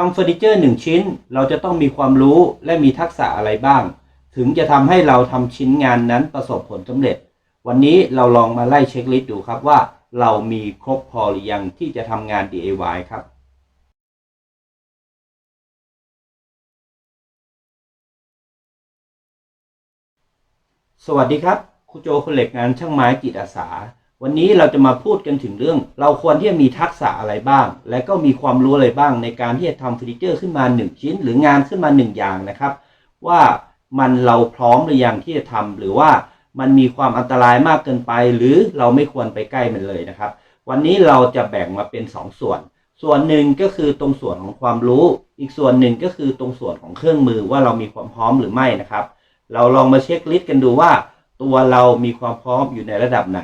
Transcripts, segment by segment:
ทำเฟอร์นิเจอร์หนึ่งชิ้น เราจะต้องมีความรู้และมีทักษะอะไรบ้าง ถึงจะทำให้เราทำชิ้นงานนั้นประสบผลสำเร็จ วันนี้เราลองมาไล่เช็คลิสต์ดูครับว่า เรามีครบพอหรือยังที่จะทำงาน DIY ครับสวัสดีครับครูโจคนเหล็กงานช่างไม้จิตอาสา วันนี้เราจะมาพูดกันถึงเรื่อง เราควรที่จะมีทักษะอะไรบ้าง และก็มีความรู้อะไรบ้างในการที่จะทำเฟอร์นิเจอร์ขึ้นมาหนึ่งชิ้น หรืองานขึ้นมาหนึ่งอย่างนะครับ ว่ามันเราพร้อมหรือยังที่จะทำหรือว่ามันมีความอันตรายมากเกินไป หรือเราไม่ควรไปใกล้มันเลยนะครับ วันนี้เราจะแบ่งมาเป็น2ส่วน ส่วนหนึ่งก็คือตรงส่วนของความรู้ อีกส่วนหนึ่งก็คือตรงส่วนของเครื่องมือว่าเรามีความพร้อมหรือไม่นะครับ เราลองมาเช็คลิสต์กันดูว่า ตัวเรามีความพร้อมอยู่ในระดับไหน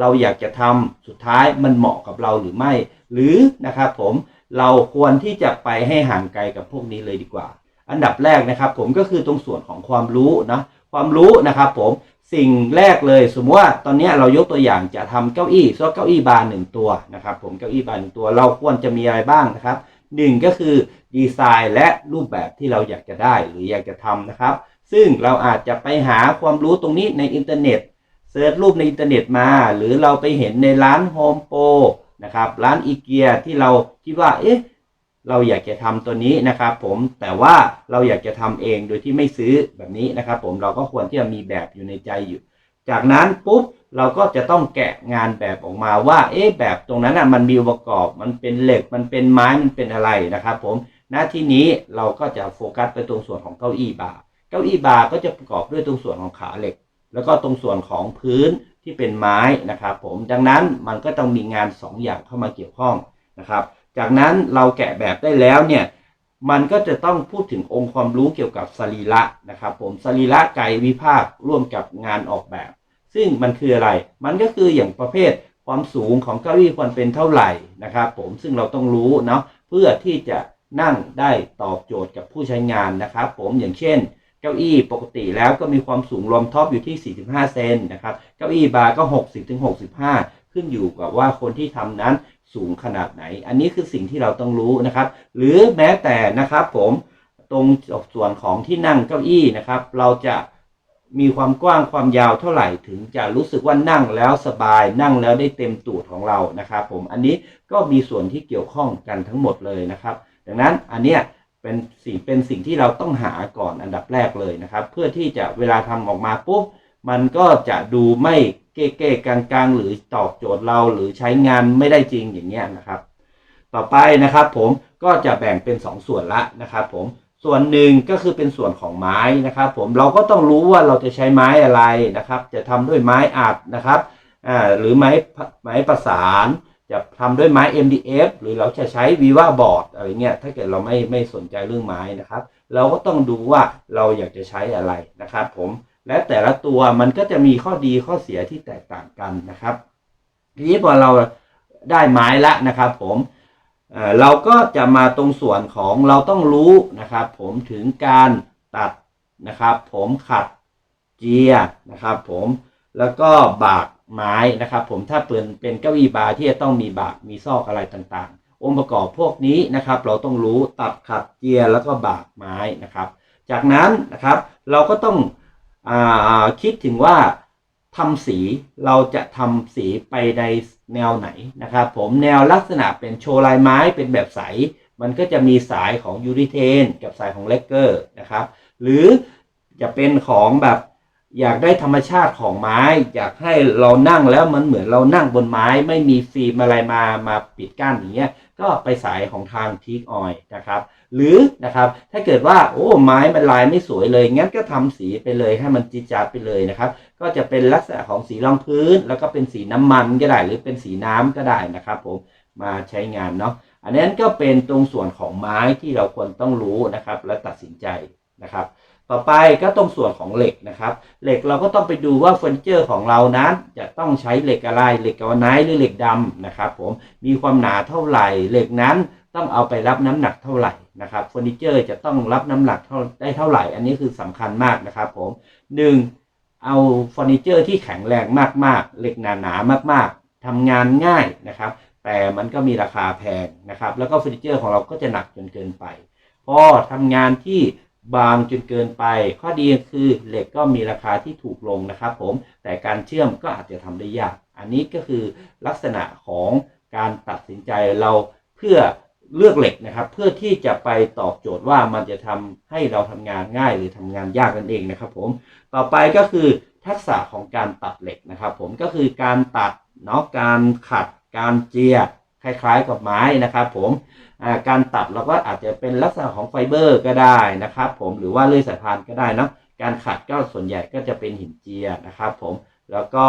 เราอยากจะทำสุดท้ายมันเหมาะกับเราหรือไม่ หรือนะครับผมเราควรที่จะไปให้ห่างไกลกับพวกนี้เลยดีกว่า อันดับแรกนะครับ ผมก็คือตรงส่วนของความรู้นะความรู้นะครับผมสิ่งแรกเลยสมมติว่าตอนนี้เรายกตัวอย่างจะทำเก้าอี้ซกเก้าอี้บาร์หนึ่งตัวนะครับ ผมเก้าอี้บาร์หนึ่งตัวเราควรจะมีอะไรบ้างนะครับหนึ่งก็คือดีไซน์และรูปแบบที่เราอยากจะได้หรืออยากจะทำนะครับ ซึ่งเราอาจจะไปหาความรู้ตรงนี้ในอินเทอร์เน็ตเซิร์ชรูปในอินเทอร์เน็ตมา หรือเราไปเห็นในร้านโฮมโปรนะครับร้านอีเกียที่เราคิดว่าเอ๊ะเราอยากจะทำตัวนี้นะครับผมแต่ว่าเราอยากจะทำเองโดยที่ไม่ซื้อแบบนี้นะครับผมเราก็ควรที่จะมีแบบอยู่ในใจอยู่ จากนั้นปุ๊บเราก็จะต้องแกะงานแบบออกมาว่า เอ๊ะแบบตรงนั้นอะมันมีองค์ประกอบ มันเป็นเหล็กมันเป็นไม้มันเป็นอะไรนะครับผมหน้าที่นี้เราก็จะโฟกัสไปตรงส่วนของเก้าอี้บาร์ เก้าอี้บาร์ก็จะประกอบด้วยตรงส่วนของขาเหล็ก แล้วก็ตรงส่วนของพื้นที่เป็นไม้นะครับผมดังนั้นมันก็ต้องมีงาน 2 อย่างเข้ามาเกี่ยวข้องนะครับ จากนั้นเราแกะแบบได้แล้วเนี่ยมันก็จะต้องพูดถึงองค์ความรู้เกี่ยวกับสรีระนะครับ ผมสรีระกายวิภาคร่วมกับงานออกแบบ ซึ่งมันคืออะไร มันก็คืออย่างประเภทความสูงของเก้าอี้ควรเป็นเท่าไหร่นะครับ ผมซึ่งเราต้องรู้เนาะเพื่อที่จะนั่งได้ตอบโจทย์กับผู้ใช้งานนะครับ ผมอย่างเช่น เก้าอี้ปกติแล้วก็มีความสูงรวมท็อปอยู่ที่ 45 เซนนะครับ เก้าอี้บาร์ก็ 60ถึง65 ขึ้นอยู่กับว่าคนที่ทำนั้นสูงขนาดไหน อันนี้คือสิ่งที่เราต้องรู้นะครับ หรือแม้แต่นะครับผมตรงส่วนของที่นั่งเก้าอี้นะครับ เราจะมีความกว้างความยาวเท่าไหร่ถึงจะรู้สึกว่านั่งแล้วสบายนั่งแล้วได้เต็มตูดของเรานะครับ ผมอันนี้ก็มีส่วนที่เกี่ยวข้องกันทั้งหมดเลยนะครับ ดังนั้นอันเนี้ย เป็นสิ่งเป็นสิ่งที่เราต้องหาก่อนอันดับแรกเลยนะครับ เพื่อที่จะเวลาทำออกมาปุ๊บมันก็จะดูไม่เก้เก้กลางๆ หรือตอบโจทย์เราหรือใช้งานไม่ได้จริงอย่างเงี้ยนะครับ ต่อไปนะครับผมก็จะแบ่งเป็น 2 ส่วนละนะครับผมส่วนหนึ่งก็คือเป็นส่วนของไม้นะครับผมเราก็ต้องรู้ว่าเราจะใช้ไม้อะไรนะครับ จะทำด้วยไม้อัดนะครับอ่าหรือไม้ไม้ประสาน จะทำด้วยไม้ MDF หรือเราจะใช้วีว่าบอร์ดอะไรเงี้ยถ้าเกิดเราไม่ไม่สนใจเรื่องไม้นะครับ เราก็ต้องดูว่าเราอยากจะใช้อะไรนะครับ ผมและแต่ละตัวมันก็จะมีข้อดีข้อเสียที่แตกต่างกันนะครับ ทีนี้พอเราได้ไม้ละนะครับ ผมเเราก็จะมาตรงส่วนของเราต้องรู้นะครับ ผมถึงการตัดนะครับ ผมขัดเจียนะครับ ผมแล้วก็บาก ไม้นะครับ ผมถ้าเป็นเป็นเก้าอี้บาร์ที่จะต้องมีบากมีซอกอะไรต่างๆ องค์ประกอบพวกนี้นะครับ เราต้องรู้ตัดขัดเจียแล้วก็บากไม้นะครับ จากนั้นนะครับเราก็ต้องอคิดถึงว่าทำสีเราจะทำสีไปในแนวไหนนะครับ ผมแนวลักษณะเป็นโชว์ลายไม้เป็นแบบใส มันก็จะมีสายของยูริเทน กับสายของเลกเกอร์นะครับ หรือจะเป็นของแบบ อยากได้ธรรมชาติของไม้ อยากให้เรานั่งแล้วมันเหมือนเรานั่งบนไม้ ไม่มีฟิล์มอะไรมามาปิดกั้นอย่างเงี้ยก็ไปสายของทางทีกออยนะครับ หรือนะครับถ้าเกิดว่าโอ้ไม้มันลายไม่สวยเลยงั้นก็ทำสีไปเลยให้มันจีจาดไปเลยนะครับ ก็จะเป็นลักษณะของสีรองพื้น แล้วก็เป็นสีน้ำมันก็ได้ หรือเป็นสีน้ำก็ได้นะครับผมมาใช้งานเนาะอันนั้นก็เป็นตรงส่วนของไม้ที่เราควรต้องรู้นะครับ และตัดสินใจนะครับ ต่อไปก็ตรงส่วนของเหล็กนะครับ เหล็กเราก็ต้องไปดูว่าเฟอร์นิเจอร์ของเรานั้น จะต้องใช้เหล็กอะไร เหล็กกาวไนท์หรือเหล็กดำนะครับผม มีความหนาเท่าไหร่ เหล็กนั้นต้องเอาไปรับน้ำหนักเท่าไหร่นะครับ เฟอร์นิเจอร์จะต้องรับน้ำหนักเท่าได้เท่าไหร่ อันนี้คือสำคัญมากนะครับผมหนึ่งเอาเฟอร์นิเจอร์ที่แข็งแรงมากๆ เหล็กหนาๆมากๆทำงานง่ายนะครับ แต่มันก็มีราคาแพงนะครับ แล้วก็เฟอร์นิเจอร์ของเราก็จะหนักจนเกินไป พอทำงานที่ บางจนเกินไป ข้อดีคือเหล็กก็มีราคาที่ถูกลงนะครับผมแต่การเชื่อมก็อาจจะทำได้ยาก อันนี้ก็คือลักษณะของการตัดสินใจเราเพื่อเลือกเหล็กนะครับ เพื่อที่จะไปตอบโจทย์ว่ามันจะทำให้เราทำงานง่ายหรือทำงานยากนั่นเองนะครับผมต่อไปก็คือทักษะของการตัดเหล็กนะครับ ผมก็คือการตัดเนาะการขัดการเจียคล้ายๆกับไม้นะครับ ผม การตัดเราก็อาจจะเป็นลักษณะของไฟเบอร์ก็ได้นะครับผมหรือว่าเลื่อยสายพานก็ได้นะการขัดก็ส่วนใหญ่ก็จะเป็นหินเจียนะครับผมแล้วก็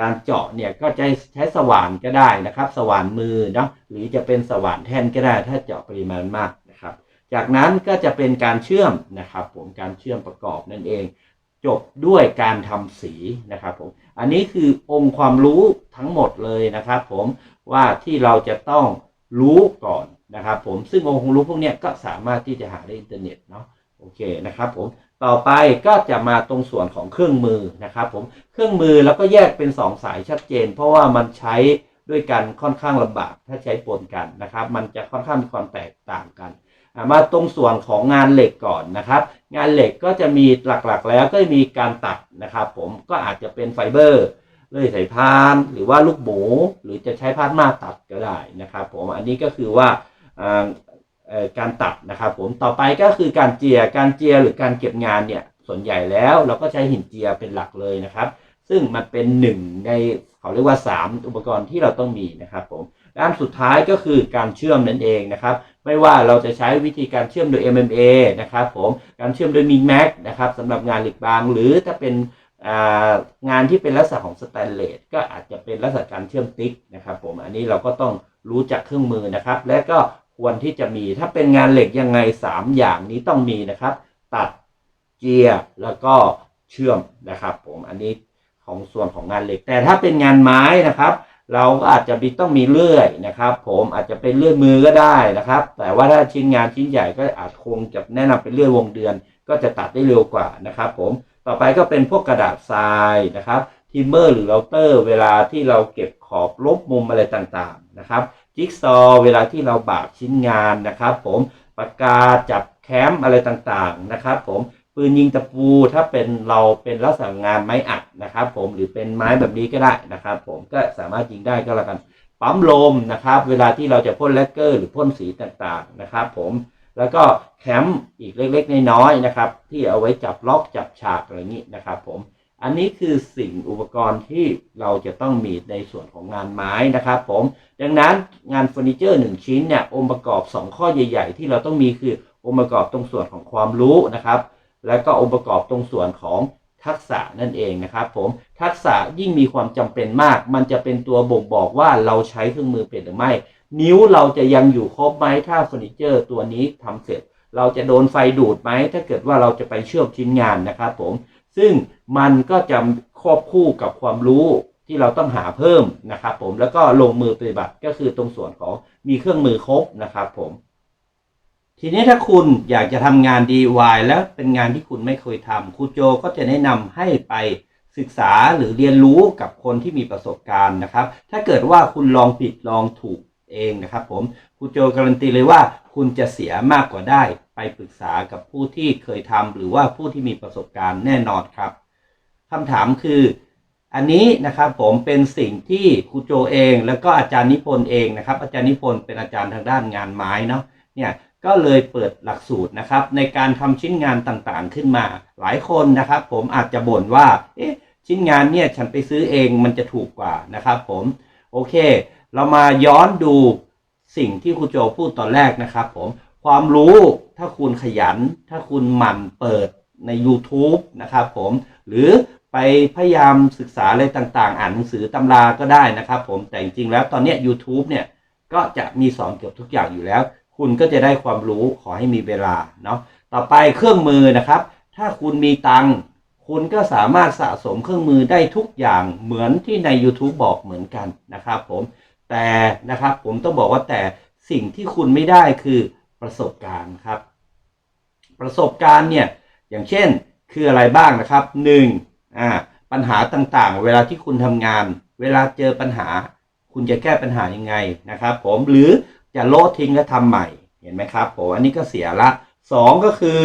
การเจาะเนี่ยก็จะใช้สว่านก็ได้นะครับ สว่านมือเนาะหรือจะเป็นสว่านแท่นก็ได้ ถ้าเจาะปริมาณมากนะครับ จากนั้นก็จะเป็นการเชื่อมนะครับผมการเชื่อมประกอบนั่นเอง จบด้วยการทำสีนะครับผมอันนี้คือองค์ความรู้ทั้งหมดเลยนะครับ ผมว่าที่เราจะต้องรู้ก่อน นะครับผมซึ่งองค์ความรู้พวกนี้ก็สามารถที่จะหาได้อินเทอร์เน็ตเนาะโอเคนะครับผมต่อไปก็จะมาตรงส่วนของเครื่องมือนะครับผมเครื่องมือแล้วก็แยกเป็น 2 สายชัดเจน เพราะว่ามันใช้ด้วยกันค่อนข้างลำบากถ้าใช้ปนกันนะครับ มันจะค่อนข้างมีความแตกต่างกันมาตรงส่วนของงานเหล็กก่อนนะครับ งานเหล็กก็จะมีหลักๆ แล้วก็มีการตัดนะครับ ผมก็อาจจะเป็นไฟเบอร์เลื่อยสายพาน หรือว่าลูกหมู หรือจะใช้พาดมาตัดก็ได้นะครับ ผมอันนี้ก็คือว่า การตัดนะครับผมต่อไปก็คือการเจียการเจียหรือการเก็บงานเนี่ยส่วนใหญ่แล้วเราก็ใช้หินเจียเป็นหลักเลยนะครับ ซึ่งมันเป็นหนึ่งในเขาเรียกว่า 3 อุปกรณ์ที่เราต้องมีนะครับผมด้านสุดท้ายก็คือการเชื่อมนั่นเองนะครับ ไม่ว่าเราจะใช้วิธีการเชื่อมโดย MMA นะครับผมการเชื่อมโดย m i n m a x นะครับสำหรับงานเหล็กบาง หรือถ้าเป็นงานที่เป็นลักษณะของสแตนเลสก็อาจจะเป็นลักษณะการเชื่อมติ๊กนะครับผมอันนี้เราก็ต้องรู้จักเครื่องมือนะครับ และก็ ควรที่จะมี ถ้าเป็นงานเหล็กยังไง 3 อย่างนี้ต้องมีนะครับ ตัดเจียร์แล้วก็เชื่อมนะครับผมอันนี้ของส่วนของงานเหล็ก แต่ถ้าเป็นงานไม้นะครับ เราก็อาจจะมีต้องมีเลื่อยนะครับ ผมอาจจะเป็นเลื่อยมือก็ได้นะครับ แต่ว่าถ้าชิ้นงานชิ้นใหญ่ก็อาจคงจะแนะนำเป็นเลื่อยวงเดือน ก็จะตัดได้เร็วกว่านะครับ ผมต่อไปก็เป็นพวกกระดาษทรายนะครับทิมเมอร์หรือเราเตอร์ เวลาที่เราเก็บขอบลบมุมอะไรต่างๆนะครับ จิ๊กซอว์เวลาที่เราบากชิ้นงานนะครับผมปากกาจับแคมอะไรต่างๆนะครับผมปืนยิงตะปูถ้าเป็นเราเป็นลักษณะงานไม้อัดนะครับผมหรือเป็นไม้แบบนี้ก็ได้นะครับผมก็สามารถยิงได้ก็แล้วกันปั๊มลมนะครับ เวลาที่เราจะพ่นแลกเกอร์ หรือพ่นสีต่างๆนะครับผมแล้วก็แคมป์อีกเล็กๆน้อยๆนะครับ ที่เอาไว้จับล็อกจับฉากอะไรอย่างนี้นะครับผม อันนี้คือสิ่งอุปกรณ์ที่เราจะต้องมีในส่วนของงานไม้นะครับผมดังนั้นงานเฟอร์นิเจอร์หนึ่งชิ้นเนี่ยองค์ประกอบ 2 ข้อใหญ่ ๆ ที่เราต้องมีคือองค์ประกอบตรงส่วนของความรู้นะครับ แล้วก็องค์ประกอบตรงส่วนของทักษะนั่นเองนะครับผมทักษะยิ่งมีความจำเป็นมาก มันจะเป็นตัวบ่งบอกว่าเราใช้เครื่องมือเป็นหรือไม่ นิ้วเราจะยังอยู่ครบไหมถ้าเฟอร์นิเจอร์ตัวนี้ทำเสร็จ เราจะโดนไฟดูดไหมถ้าเกิดว่าเราจะไปเชื่อมชิ้นงานนะครับผม ซึ่งมันก็จะควบคู่กับความรู้ที่เราต้องหาเพิ่มนะครับผมแล้วก็ลงมือปฏิบัติก็คือตรงส่วนของมีเครื่องมือครบนะครับผมทีนี้ถ้าคุณอยากจะทำงาน DIY แล้วเป็นงานที่คุณไม่เคยทำครูโจก็จะแนะนำให้ไปศึกษาหรือเรียนรู้กับคนที่มีประสบการณ์นะครับ ถ้าเกิดว่าคุณลองผิดลองถูก เองนะครับผมครูโจการันตีเลยว่าคุณจะเสียมากกว่าได้ ไปปรึกษากับผู้ที่เคยทำหรือว่าผู้ที่มีประสบการณ์แน่นอนครับคำถามคือ อันนี้นะครับผมเป็นสิ่งที่ครูโจเอง แล้วก็อาจารย์นิพนธ์เองนะครับ อาจารย์นิพนธ์เป็นอาจารย์ทางด้านงานไม้เนาะเนี่ยก็เลยเปิดหลักสูตรนะครับ ในการทำชิ้นงานต่างๆขึ้นมา หลายคนนะครับ ผมอาจจะบ่นว่าเอ๊ะชิ้นงานเนี่ยฉันไปซื้อเองมันจะถูกกว่านะครับ ผมโอเค เรามาย้อนดูสิ่งที่ครูโจพูดตอนแรกนะครับผมความรู้ถ้าคุณขยัน ถ้าคุณหมั่นเปิดใน YouTube นะครับผมหรือไปพยายามศึกษาอะไรต่างๆ อ่านหนังสือตำราก็ได้นะครับผมแต่จริงๆแล้วตอนนี้ย YouTube เนี่ยก็จะมีสอนเกือบทุกอย่างอยู่แล้ว คุณก็จะได้ความรู้ขอให้มีเวลาเนาะต่อไปเครื่องมือนะครับ ถ้าคุณมีตังค์คุณก็สามารถสะสมเครื่องมือได้ทุกอย่างเหมือนที่ใน YouTube บอกเหมือนกันนะครับผม แต่นะครับผมต้องบอกว่าแต่สิ่งที่คุณไม่ได้คือประสบการณ์ครับ ประสบการณ์เนี่ยอย่างเช่นคืออะไรบ้างนะครับหนึ่งอ่าปัญหาต่างๆ เวลาที่คุณทำงาน เวลาเจอปัญหา คุณจะแก้ปัญหายังไงนะครับ ผมหรือจะโละทิ้งและทำใหม่เห็นไหมครับผมอันนี้ก็เสียละสองก็คือ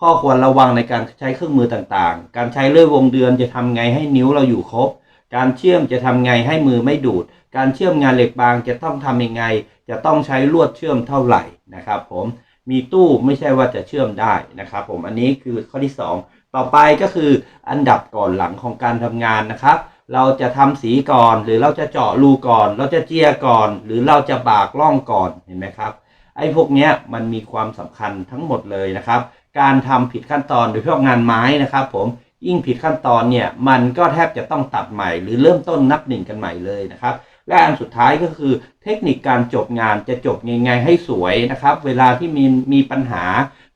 ข้อควรระวังในการใช้เครื่องมือต่างๆ การใช้เลื่อยวงเดือนจะทำไงให้นิ้วเราอยู่ครบ การเชื่อมจะทำไงให้มือไม่ดูด การเชื่อมงานเหล็กบางจะต้องทำยังไง จะต้องใช้ลวดเชื่อมเท่าไหร่นะครับ ผมมีตู้ไม่ใช่ว่าจะเชื่อมได้นะครับ ผมอันนี้คือข้อที่ 2 ต่อไปก็คืออันดับก่อนหลังของการทำงานนะครับ เราจะทำสีก่อน หรือเราจะเจาะรูก่อน เราจะเจียก่อน หรือเราจะบากล่องก่อนเห็นไหมครับไอ้พวกเนี้ยมันมีความสำคัญทั้งหมดเลยนะครับ การทำผิดขั้นตอนโดยเฉพาะงานไม้นะครับ ผม ยิ่งผิดขั้นตอนเนี่ยมันก็แทบจะต้องตัดใหม่ หรือเริ่มต้นนับหนึ่งกันใหม่เลยนะครับและอันสุดท้ายก็คือเทคนิคการจบงานจะจบยังไงให้สวยนะครับ เวลาที่มีมีปัญหา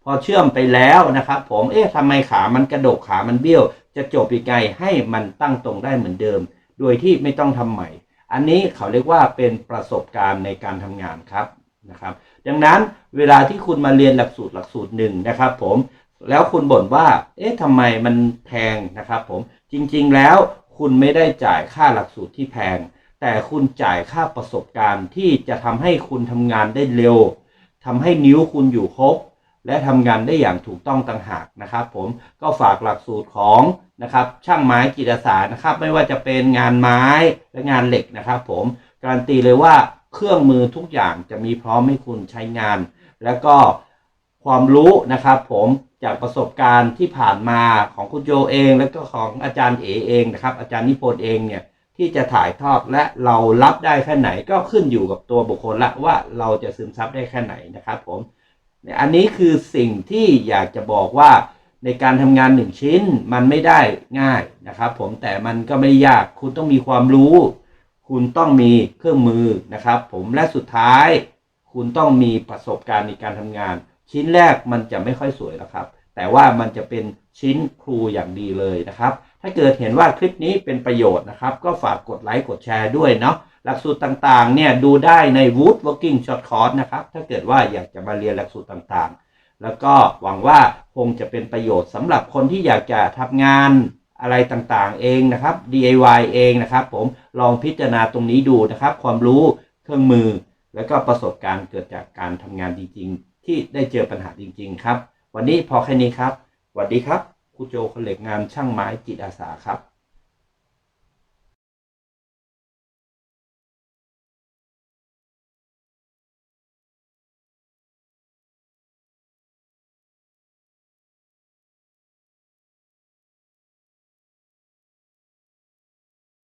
พอเชื่อมไปแล้วนะครับ ผมเอ๊ะทำไมขามันกระดกขามันเบี้ยว จะจบยังไงให้มันตั้งตรงได้เหมือนเดิม โดยที่ไม่ต้องทำใหม่ อันนี้เขาเรียกว่าเป็นประสบการณ์ในการทำงานครับนะครับ ดังนั้นเวลาที่คุณมาเรียนหลักสูตรหลักสูตรหนึ่งนะครับ ผม แล้วคุณบ่นว่า เอ๊ะทำไมมันแพงนะครับผม จริงๆแล้วคุณไม่ได้จ่ายค่าหลักสูตรที่แพง แต่คุณจ่ายค่าประสบการณ์ที่จะทำให้คุณทำงานได้เร็วทำให้นิ้วคุณอยู่ครบ และทำงานได้อย่างถูกต้องต่างหากนะครับ ผมก็ฝากหลักสูตรของนะครับ ช่างไม้จิตอาสานะครับ ไม่ว่าจะเป็นงานไม้และงานเหล็กนะครับ ผมการันตีเลยว่าเครื่องมือทุกอย่างจะมีพร้อมให้คุณใช้งาน แล้วก็ ความรู้นะครับผมจากประสบการณ์ที่ผ่านมาของคุณโจเอง แล้วก็ของอาจารย์เอเองนะครับ อาจารย์นิพนธ์เองเนี่ยที่จะถ่ายทอดและเรารับได้แค่ไหนก็ขึ้นอยู่กับตัวบุคคลละว่าเราจะซึมซับได้แค่ไหนนะครับผมเนี่ยอันนี้คือสิ่งที่อยากจะบอกว่าในการทำงานหนึ่งชิ้นมันไม่ได้ง่ายนะครับผมแต่มันก็ไม่ยากคุณต้องมีความรู้ คุณต้องมีเครื่องมือนะครับ ผมและสุดท้าย คุณต้องมีประสบการณ์ในการทำงาน ชิ้นแรกมันจะไม่ค่อยสวยหรอกครับ แต่ว่ามันจะเป็นชิ้นครูอย่างดีเลยนะครับ ถ้าเกิดเห็นว่าคลิปนี้เป็นประโยชน์นะครับ ก็ฝากกดไลค์กดแชร์ด้วยเนาะหลักสูตรต่างๆเนี่ยดูได้ใน Wood Working Short Course นะครับ ถ้าเกิดว่าอยากจะมาเรียนหลักสูตรต่างๆ แล้วก็หวังว่าคงจะเป็นประโยชน์สำหรับคนที่อยากจะทำงานอะไรต่างๆเองนะครับ DIY เองนะครับ ผมลองพิจารณาตรงนี้ดูนะครับ ความรู้เครื่องมือ แล้วก็ประสบการณ์เกิดจากการทำงานจริง ๆ ที่ได้เจอปัญหาจริง ๆ ครับ วันนี้พอแค่นี้ครับสวัสดีครับครูโจคนเหล็กงานช่างไม้จิตอาสาครับ